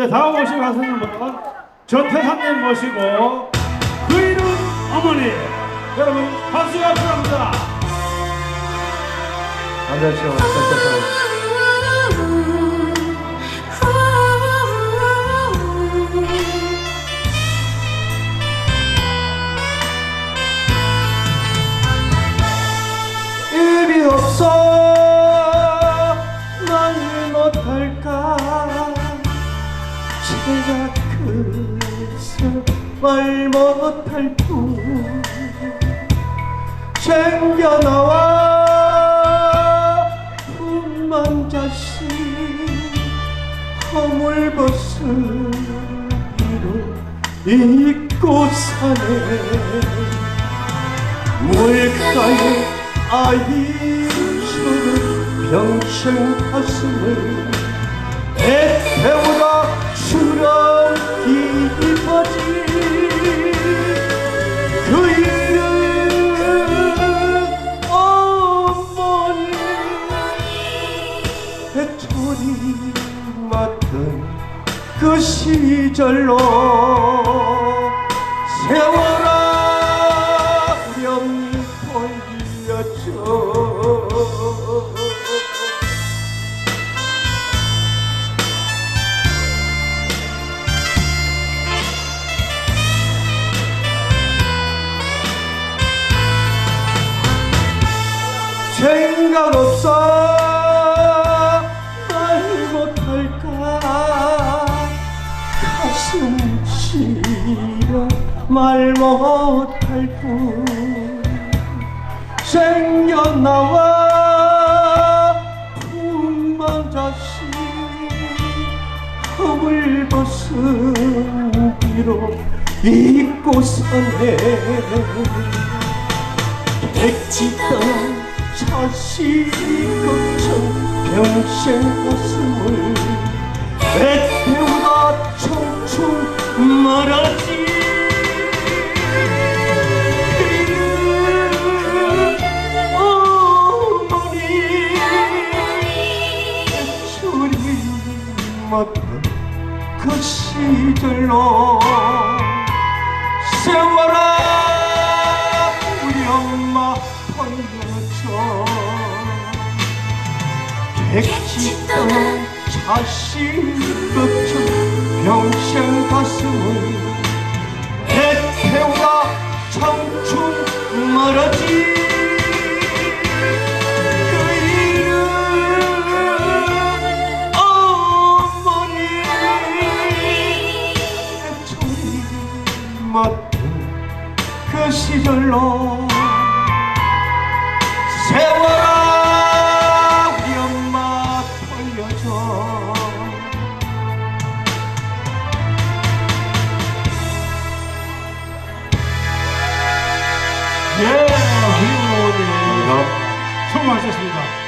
네, 다음 오신 가수님은 전태산님 모시고 그 이름 어머니 여러분 박수가 필요합니다. 안녕하세요. 전태산. 말 못할 뿐. 챙겨나와. 품만 자식 허물벗은 이로 잊고 사네. 물가에 아이처럼 병신 가슴을 배터리 맞던 그 시절로 세월아 엄니 돌려줘 생각 없어. 말 못할까? 가슴 시려 말 못할 뿐 생겨나와. 품만 자식 허물 벗은 뒤로 잊고 사네 백지 떠난 자식 걱정 병신 가슴을 애태우다 청춘 멀어지. 어머니 소리 맞던 그 시절로 세월아 백지 떠난 자식 걱정 병생 가슴을 애태우다 청춘 멀어지. 그 이름 어머니. 애초리 맞던 그 시절로 예, 훌륭한 어머니 수고하셨습니다.